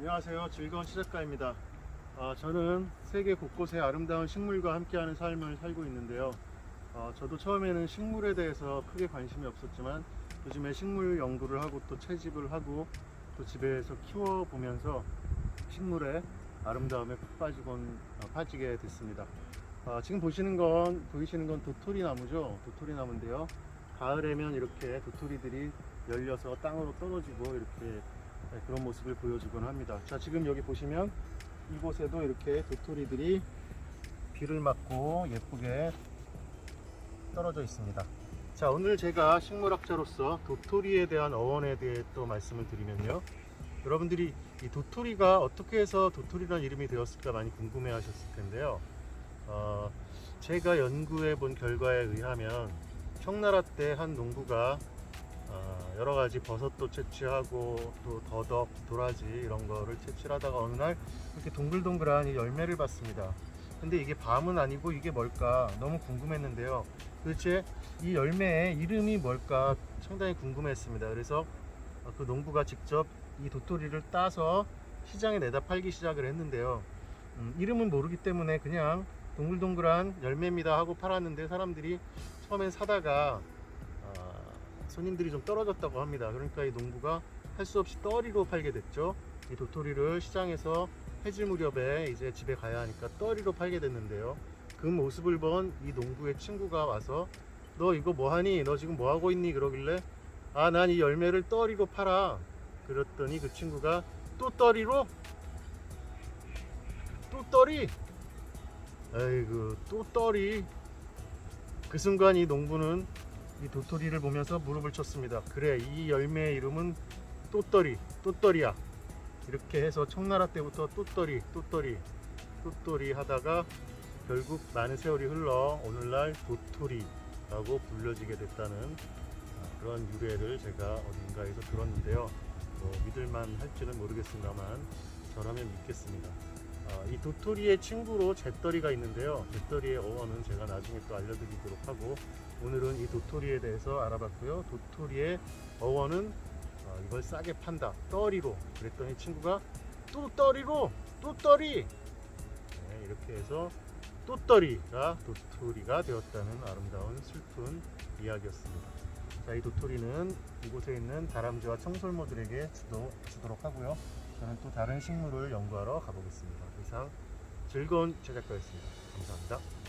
안녕하세요. 즐거운 시작가입니다. 아, 저는 세계 곳곳의 아름다운 식물과 함께하는 삶을 살고 있는데요. 어, 저도 처음에는 식물에 대해서 크게 관심이 없었지만 요즘에 식물 연구를 하고 또 채집을 하고 또 집에서 키워보면서 식물의 아름다움에 푹 빠지곤 어, 빠지게 됐습니다. 아, 지금 보시는 건 보이시는 건 도토리 나무죠. 도토리 나무인데요. 가을에면 이렇게 도토리들이 열려서 땅으로 떨어지고 이렇게 네, 그런 모습을 보여주곤 합니다. 자, 지금 여기 보시면 이곳에도 이렇게 도토리들이 비를 맞고 예쁘게 떨어져 있습니다. 자, 오늘 제가 식물학자로서 도토리에 대한 어원에 대해 또 말씀을 드리면요. 여러분들이 이 도토리가 어떻게 해서 도토리라는 이름이 되었을까 많이 궁금해 하셨을 텐데요. 어, 제가 연구해 본 결과에 의하면 청나라 때 한 농부가 어, 여러 가지 버섯도 채취하고 또 더덕, 도라지 이런 거를 채취하다가 어느 날 이렇게 동글동글한 이 열매를 봤습니다. 근데 이게 밤은 아니고 이게 뭘까 너무 궁금했는데요. 도대체 이 열매의 이름이 뭘까 상당히 궁금했습니다. 그래서 어, 그 농부가 직접 이 도토리를 따서 시장에 내다 팔기 시작을 했는데요. 음, 이름은 모르기 때문에 그냥 동글동글한 열매입니다 하고 팔았는데 사람들이 처음엔 사다가 아, 손님들이 좀 떨어졌다고 합니다. 그러니까 이 농부가 할 수 없이 떠리로 팔게 됐죠. 이 도토리를 시장에서 해질 무렵에 이제 집에 가야 하니까 떠리로 팔게 됐는데요. 그 모습을 본 이 농부의 친구가 와서 너 이거 뭐 하니? 너 지금 뭐 하고 있니? 그러길래 아, 난 이 열매를 떠리로 팔아. 그랬더니 그 친구가 또 떠리로? 또 떠리? 아이고, 또 떠리. 그 순간 이 농부는 이 도토리를 보면서 무릎을 쳤습니다. 그래, 이 열매의 이름은 또떠리, 또떠리야. 이렇게 해서 청나라 때부터 또떠리, 또떠리, 또떠리 하다가 결국 많은 세월이 흘러 오늘날 도토리라고 불려지게 됐다는 아, 그런 유래를 제가 어딘가에서 들었는데요. 뭐 믿을만 할지는 모르겠습니다만 저라면 믿겠습니다. 아, 이 도토리의 친구로 잿더리가 있는데요. 잿더리의 어원은 제가 나중에 또 알려드리도록 하고 오늘은 이 도토리에 대해서 알아봤고요. 도토리의 어원은 어, 이걸 싸게 판다. 떠리로. 그랬더니 친구가 또 떠리로, 또 떠리. 네, 이렇게 해서 또떠리가 도토리가 되었다는 아름다운 슬픈 이야기였습니다. 자, 이 도토리는 이곳에 있는 다람쥐와 청설모들에게 주도, 주도록 하고요. 저는 또 다른 식물을 연구하러 가보겠습니다. 이상 즐거운 제작가였습니다. 감사합니다.